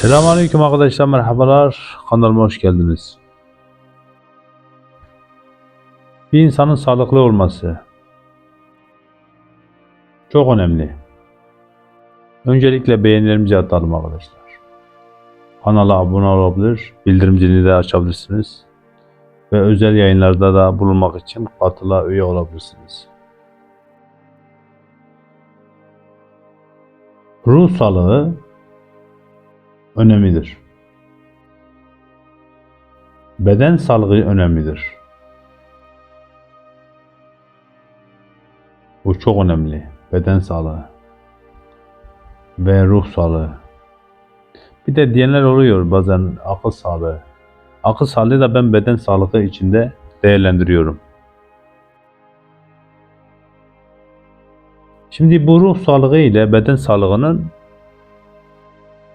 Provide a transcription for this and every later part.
Selamünaleyküm arkadaşlar merhabalar kanalıma hoş geldiniz. Bir insanın sağlıklı olması çok önemli. Öncelikle beğenilerimizi atalım arkadaşlar. Kanala abone olabilir, bildirim zilini de açabilirsiniz. Ve özel yayınlarda da bulunmak için katıla üye olabilirsiniz. Ruh sağlığı önemlidir. Beden sağlığı önemlidir. Bu çok önemli. Beden sağlığı ve ruh sağlığı. Bir de diyenler oluyor bazen akıl sağlığı. Akıl sağlığı da ben beden sağlığı içinde değerlendiriyorum. Şimdi bu ruh sağlığı ile beden sağlığının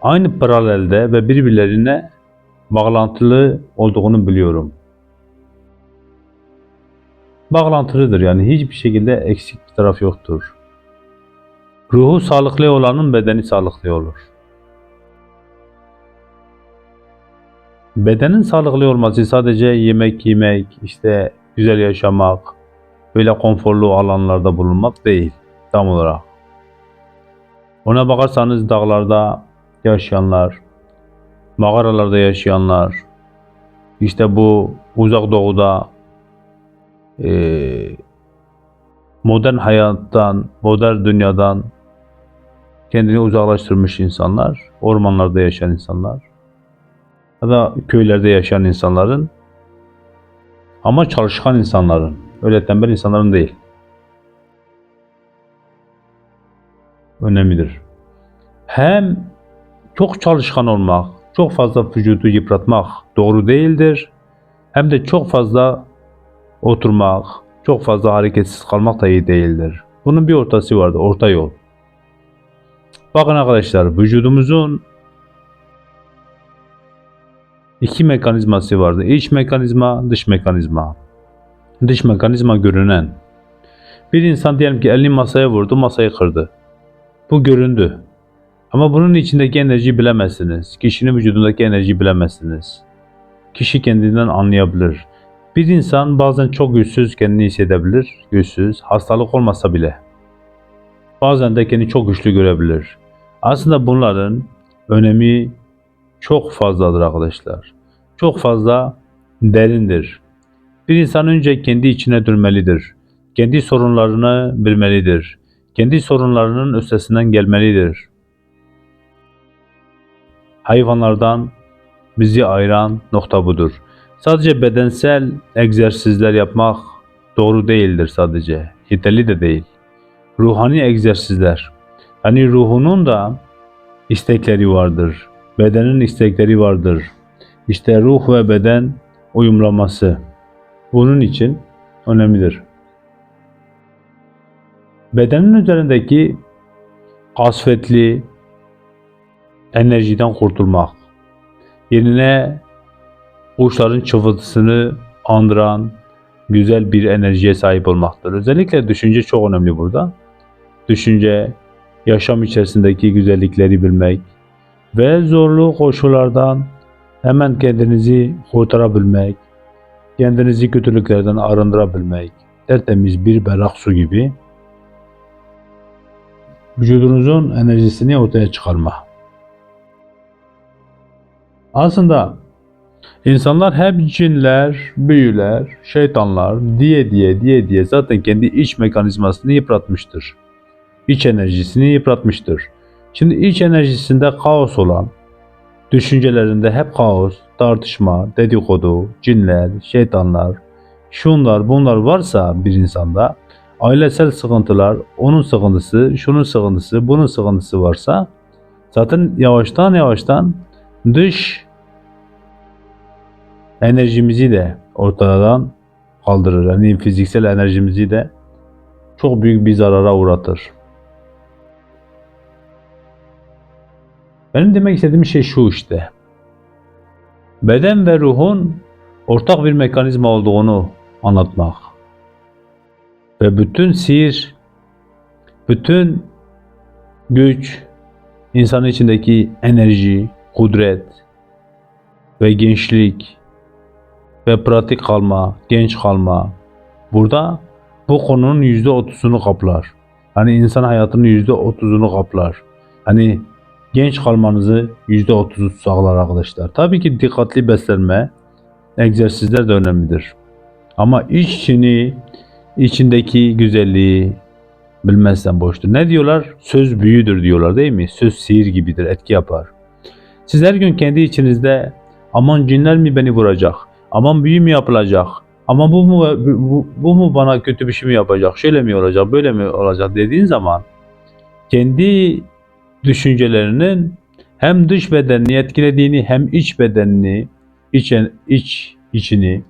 aynı paralelde ve birbirlerine bağlantılı olduğunu biliyorum. Bağlantılıdır yani hiçbir şekilde eksik bir taraf yoktur. Ruhu sağlıklı olanın bedeni sağlıklı olur. Bedenin sağlıklı olması sadece yemek yemek, işte güzel yaşamak, böyle konforlu alanlarda bulunmak değil tam olarak. Ona bakarsanız dağlarda yaşayanlar, mağaralarda yaşayanlar, işte bu uzak doğuda eee, modern hayattan, modern dünyadan kendini uzaklaştırmış insanlar, ormanlarda yaşayan insanlar ya da köylerde yaşayan insanların ama çalışkan insanların, öyle tembel insanların değil. Önemlidir. Hem çok çalışkan olmak, çok fazla vücudu yıpratmak doğru değildir. Hem de çok fazla oturmak, çok fazla hareketsiz kalmak da iyi değildir. Bunun bir ortası vardır, orta yol. Bakın arkadaşlar, vücudumuzun iki mekanizması vardır. İç mekanizma, dış mekanizma. Dış mekanizma görünen. Bir insan diyelim ki elini masaya vurdu, masayı kırdı. Bu göründü. Ama bunun içindeki enerjiyi bilemezsiniz. Kişinin vücudundaki enerjiyi bilemezsiniz. Kişi kendinden anlayabilir. Bir insan bazen çok güçsüz kendini hissedebilir. Güçsüz, hastalık olmasa bile. Bazen de kendini çok güçlü görebilir. Aslında bunların önemi çok fazladır arkadaşlar. Çok fazla derindir. Bir insan önce kendi içine dönmelidir. Kendi sorunlarını bilmelidir. Kendi sorunlarının üstesinden gelmelidir. Hayvanlardan bizi ayıran nokta budur. Sadece bedensel egzersizler yapmak doğru değildir sadece. Yeterli de değil. Ruhani egzersizler. Yani ruhunun da istekleri vardır. Bedenin istekleri vardır. İşte ruh ve beden uyumlaması. Bunun için önemlidir. Bedenin üzerindeki kasvetli enerjiden kurtulmak. Yerine kuşların çıvıltısını andıran güzel bir enerjiye sahip olmaktır. Özellikle düşünce çok önemli burada. Düşünce, yaşam içerisindeki güzellikleri bilmek ve zorlu koşullardan hemen kendinizi kurtarabilmek, kendinizi kötülüklerden arındırabilmek, tertemiz bir berrak su gibi vücudunuzun enerjisini ortaya çıkarma. Aslında insanlar hep cinler, büyüler, şeytanlar diye diye diye diye zaten kendi iç mekanizmasını yıpratmıştır. İç enerjisini yıpratmıştır. Şimdi iç enerjisinde kaos olan, düşüncelerinde hep kaos, tartışma, dedikodu, cinler, şeytanlar, şunlar bunlar varsa bir insanda ailesel sıkıntılar, onun sıkıntısı, şunun sıkıntısı, bunun sıkıntısı varsa zaten yavaştan yavaştan dış enerjimizi de ortadan kaldırır. Yani fiziksel enerjimizi de çok büyük bir zarara uğratır. Benim demek istediğim şey şu işte. Beden ve ruhun ortak bir mekanizma olduğunu anlatmak. Ve bütün sihir, bütün güç, insanın içindeki enerji, kudret ve gençlik ve pratik kalma, genç kalma. Burada bu konunun yüzde otuzunu kaplar. Hani insan hayatının yüzde otuzunu kaplar. Hani genç kalmanızı yüzde otuzu sağlar arkadaşlar. Tabii ki dikkatli beslenme, egzersizler de önemlidir. Ama iç içini, içindeki güzelliği bilmezsen boştur. Ne diyorlar? Söz büyüdür diyorlar değil mi? Söz sihir gibidir, etki yapar. Siz her gün kendi içinizde aman cinler mi beni vuracak? Aman büyü mü yapılacak? Ama bu mu bu, bu mu bana kötü bir şey mi yapacak? Şöyle mi olacak? Böyle mi olacak dediğin zaman kendi düşüncelerinin hem dış bedenini etkilediğini hem iç bedenini, iç, iç içini,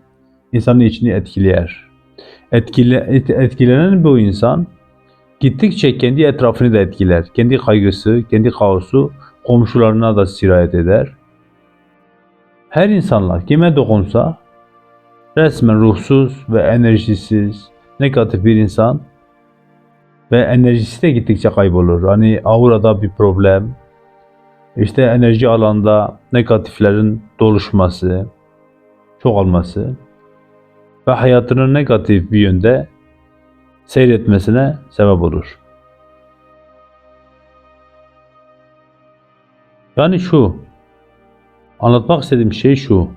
insanın içini etkiler. Etkile, et- etkilenen bu insan gittikçe kendi etrafını da etkiler. Kendi kaygısı, kendi kaosu komşularına da sirayet eder. Her insanla kime dokunsa resmen ruhsuz ve enerjisiz, negatif bir insan ve enerjisi de gittikçe kaybolur. Hani aurada bir problem, işte enerji alanda negatiflerin doluşması, çoğalması ve hayatının negatif bir yönde seyretmesine sebep olur. Yani şu, anlatmak istediğim şey şu.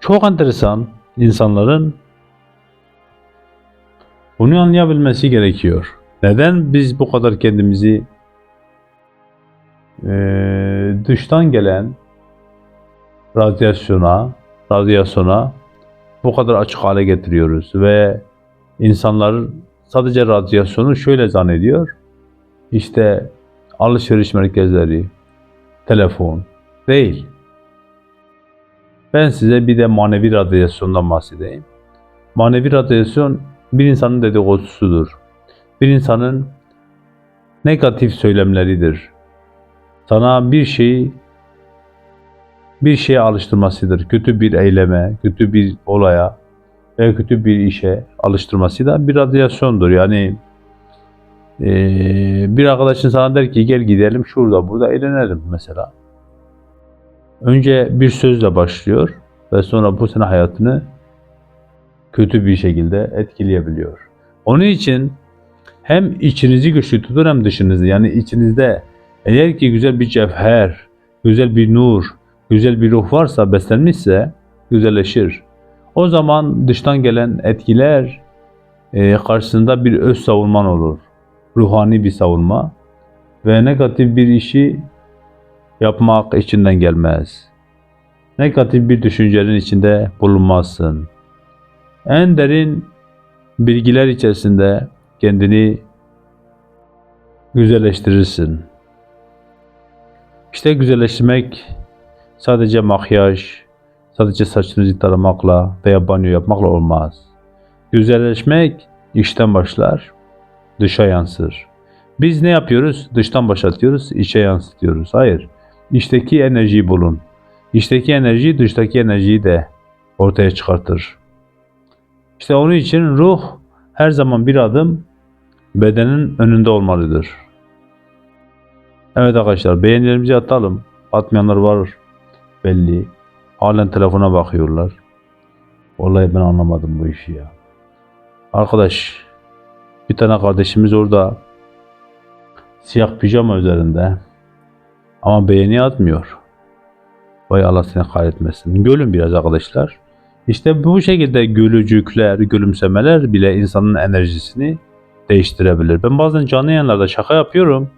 Çok enteresan insanların bunu anlayabilmesi gerekiyor. Neden biz bu kadar kendimizi eee, dıştan gelen radyasyona, radyasyona bu kadar açık hale getiriyoruz ve insanlar sadece radyasyonu şöyle zannediyor. İşte alışveriş merkezleri, telefon değil. Ben size bir de manevi radyasyondan bahsedeyim. Manevi radyasyon bir insanın dedikodusudur. Bir insanın negatif söylemleridir. Sana bir şeyi bir şeye alıştırmasıdır. Kötü bir eyleme, kötü bir olaya ve kötü bir işe alıştırması da bir radyasyondur. Yani eee, bir arkadaşın sana der ki gel gidelim şurada burada eğlenelim mesela. Önce bir sözle başlıyor ve sonra bu senin hayatını kötü bir şekilde etkileyebiliyor. Onun için hem içinizi güçlü tutun hem dışınızı. Yani içinizde eğer ki güzel bir cevher, güzel bir nur, güzel bir ruh varsa, beslenmişse güzelleşir. O zaman dıştan gelen etkiler e, karşısında bir öz savunman olur. Ruhani bir savunma ve negatif bir işi yapmak içinden gelmez. Negatif bir düşüncenin içinde bulunmazsın. En derin bilgiler içerisinde kendini güzelleştirirsin. İşte güzelleştirmek sadece makyaj, sadece saçınızı taramakla veya banyo yapmakla olmaz. Güzelleşmek içten başlar, dışa yansır. Biz ne yapıyoruz? Dıştan başlatıyoruz, içe yansıtıyoruz. Hayır. İçteki enerjiyi bulun. İçteki enerji dıştaki enerjiyi de ortaya çıkartır. İşte onun için ruh her zaman bir adım bedenin önünde olmalıdır. Evet arkadaşlar beğenilerimizi atalım. Atmayanlar var belli. Halen telefona bakıyorlar. Vallahi ben anlamadım bu işi ya. Arkadaş bir tane kardeşimiz orada siyah pijama üzerinde ama beğeni atmıyor. Vay Allah seni kahretmesin. Gülün biraz arkadaşlar. İşte bu şekilde gülücükler, gülümsemeler bile insanın enerjisini değiştirebilir. Ben bazen canlı yayınlarda şaka yapıyorum.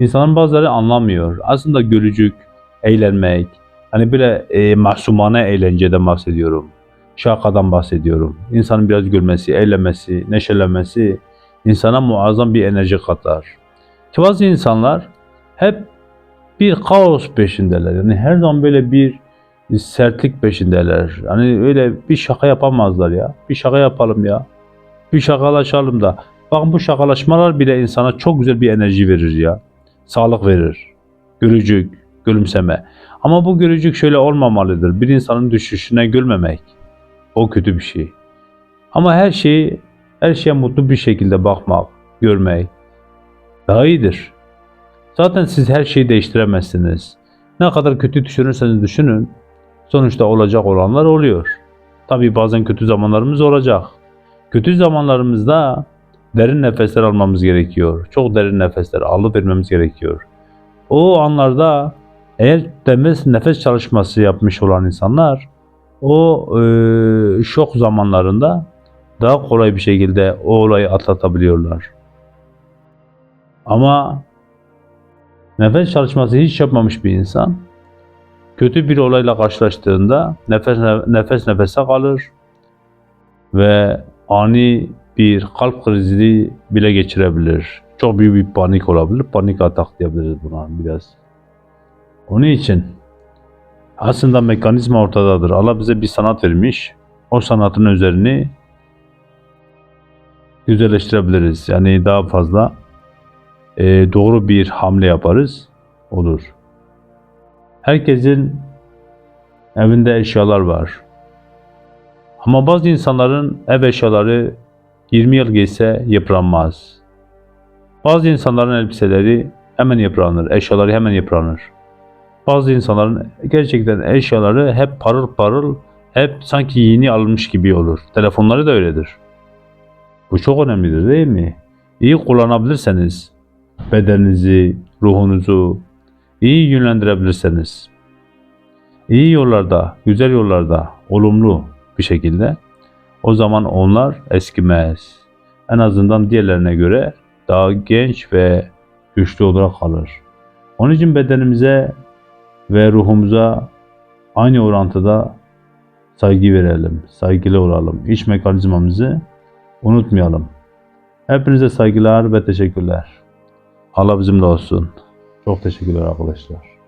İnsanın bazıları anlamıyor. Aslında gülücük, eğlenmek, hani böyle e, masumane eğlenceden bahsediyorum. Şakadan bahsediyorum. İnsanın biraz gülmesi, eğlenmesi, neşelenmesi insana muazzam bir enerji katar. Ki bazı insanlar hep bir kaos peşindeler. Yani her zaman böyle bir sertlik peşindeler. Hani öyle bir şaka yapamazlar ya. Bir şaka yapalım ya. Bir şakalaşalım da. Bakın bu şakalaşmalar bile insana çok güzel bir enerji verir ya. Sağlık verir. Gülücük, gülümseme. Ama bu gülücük şöyle olmamalıdır. Bir insanın düşüşüne gülmemek. O kötü bir şey. Ama her şeyi, her şeye mutlu bir şekilde bakmak, görmek daha iyidir. Zaten siz her şeyi değiştiremezsiniz. Ne kadar kötü düşünürseniz düşünün, sonuçta olacak olanlar oluyor. Tabii bazen kötü zamanlarımız olacak. Kötü zamanlarımızda derin nefesler almamız gerekiyor. Çok derin nefesler alıp vermemiz gerekiyor. O anlarda eğer nefes, nefes çalışması yapmış olan insanlar o e, şok zamanlarında daha kolay bir şekilde o olayı atlatabiliyorlar. Ama nefes çalışması hiç yapmamış bir insan kötü bir olayla karşılaştığında nefes nefes nefese kalır ve ani bir kalp krizi bile geçirebilir. Çok büyük bir panik olabilir. Panik atak diyebiliriz buna biraz. Onun için aslında mekanizma ortadadır. Allah bize bir sanat vermiş. O sanatın üzerini güzelleştirebiliriz. Yani daha fazla e, doğru bir hamle yaparız. Olur. Herkesin evinde eşyalar var. Ama bazı insanların ev eşyaları 20 yıl geçse yıpranmaz. Bazı insanların elbiseleri hemen yıpranır, eşyaları hemen yıpranır. Bazı insanların gerçekten eşyaları hep parıl parıl, hep sanki yeni alınmış gibi olur. Telefonları da öyledir. Bu çok önemlidir değil mi? İyi kullanabilirseniz bedeninizi, ruhunuzu iyi yönlendirebilirseniz, iyi yollarda, güzel yollarda, olumlu bir şekilde o zaman onlar eskimez. En azından diğerlerine göre daha genç ve güçlü olarak kalır. Onun için bedenimize ve ruhumuza aynı orantıda saygı verelim, saygılı olalım. İç mekanizmamızı unutmayalım. Hepinize saygılar ve teşekkürler. Allah bizimle olsun. Çok teşekkürler arkadaşlar.